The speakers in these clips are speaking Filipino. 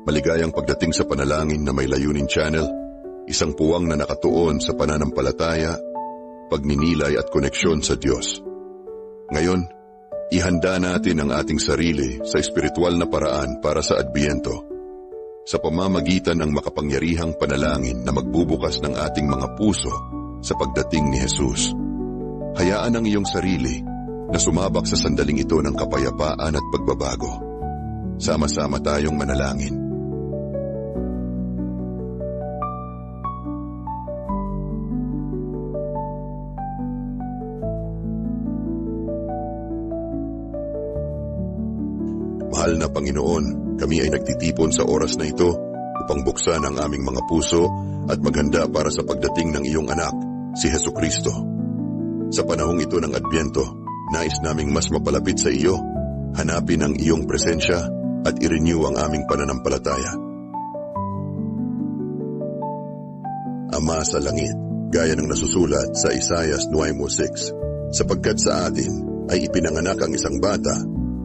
Maligayang pagdating sa panalangin na may layunin channel, isang puwang na nakatuon sa pananampalataya, pagninilay at koneksyon sa Diyos. Ngayon, ihanda natin ang ating sarili sa espiritual na paraan para sa Adbiento sa pamamagitan ng makapangyarihang panalangin na magbubukas ng ating mga puso sa pagdating ni Jesus. Hayaan ang iyong sarili na sumabak sa sandaling ito ng kapayapaan at pagbabago. Sama-sama tayong manalangin. Mahal na Panginoon, kami ay nagtitipon sa oras na ito upang buksan ang aming mga puso at maghanda para sa pagdating ng iyong anak, si Heso Kristo. Sa panahong ito ng Adbyento, nais naming mas mapalapit sa iyo, hanapin ang iyong presensya at i-renew ang aming pananampalataya. Ama sa langit, gaya ng nasusulat sa Isaiah 9.6, sapagkat sa atin ay ipinanganak ang isang bata,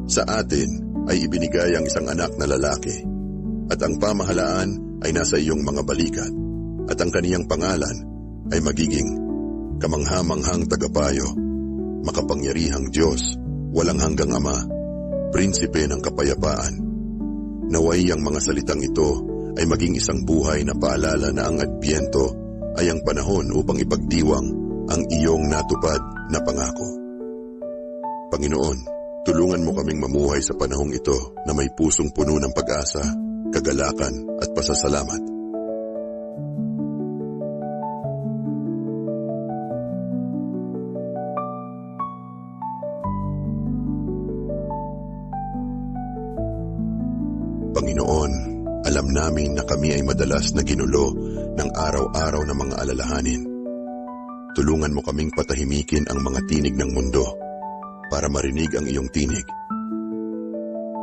sa atin ay ibinigay ang isang anak na lalaki, at ang pamahalaan ay nasa iyong mga balikat, at ang kaniyang pangalan ay magiging kamanghamanghang tagapayo, makapangyarihang Diyos, walang hanggang Ama, prinsipe ng kapayapaan. Naway ang mga salitang ito ay maging isang buhay na paalala na ang Adbyento ay ang panahon upang ipagdiwang ang iyong natupad na pangako. Panginoon, tulungan mo kaming mamuhay sa panahong ito na may pusong puno ng pag-asa, kagalakan at pasasalamat. Panginoon, alam namin na kami ay madalas na ginulo ng araw-araw na mga alalahanin. Tulungan mo kaming patahimikin ang mga tinig ng mundo para marinig ang iyong tinig.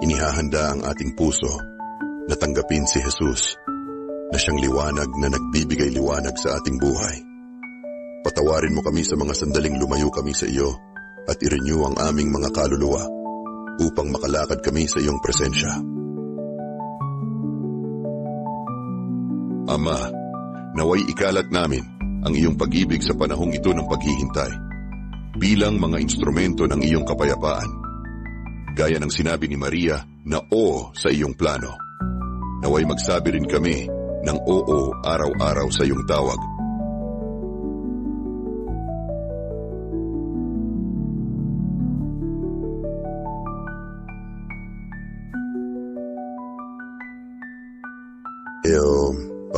Inihahanda ang ating puso na tanggapin si Jesus na siyang liwanag na nagbibigay liwanag sa ating buhay. Patawarin mo kami sa mga sandaling lumayo kami sa iyo at i-renew ang aming mga kaluluwa upang makalakad kami sa iyong presensya. Ama, naway ikalat namin ang iyong pag-ibig sa panahong ito ng paghihintay bilang mga instrumento ng iyong kapayapaan. Gaya ng sinabi ni Maria na o sa iyong plano. Naway magsabi rin kami ng oo araw-araw sa iyong tawag.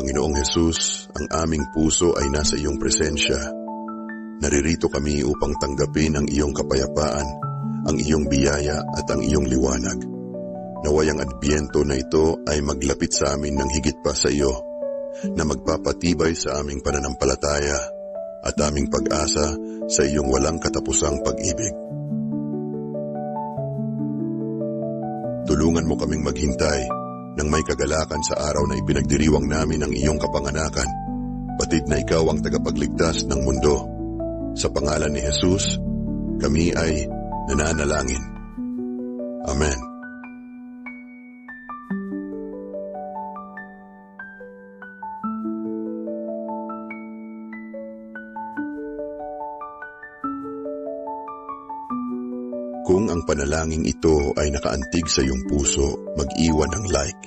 Panginoong Hesus, ang aming puso ay nasa iyong presensya. Naririto kami upang tanggapin ang iyong kapayapaan, ang iyong biyaya at ang iyong liwanag. Naway ang adbyento na ito ay maglapit sa amin ng higit pa sa iyo, na magpapatibay sa aming pananampalataya at aming pag-asa sa iyong walang katapusang pag-ibig. Tulungan mo kaming maghintay nang may kagalakan sa araw na ipinagdiriwang namin ang iyong kapanganakan, batid na ikaw ang tagapagligtas ng mundo. Sa pangalan ni Jesus, kami ay nananalangin. Amen. Kung ang panalangin ito ay nakaantig sa iyong puso, mag-iwan ng like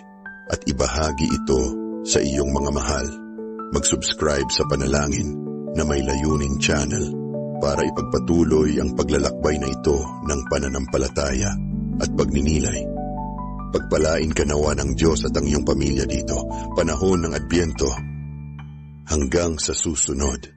at ibahagi ito sa iyong mga mahal. Mag-subscribe sa panalangin na may layunin channel para ipagpatuloy ang paglalakbay na ito ng pananampalataya at pagninilay. Pagpalain ka nawa ng Diyos at ang iyong pamilya dito, panahon ng Adbyento, hanggang sa susunod.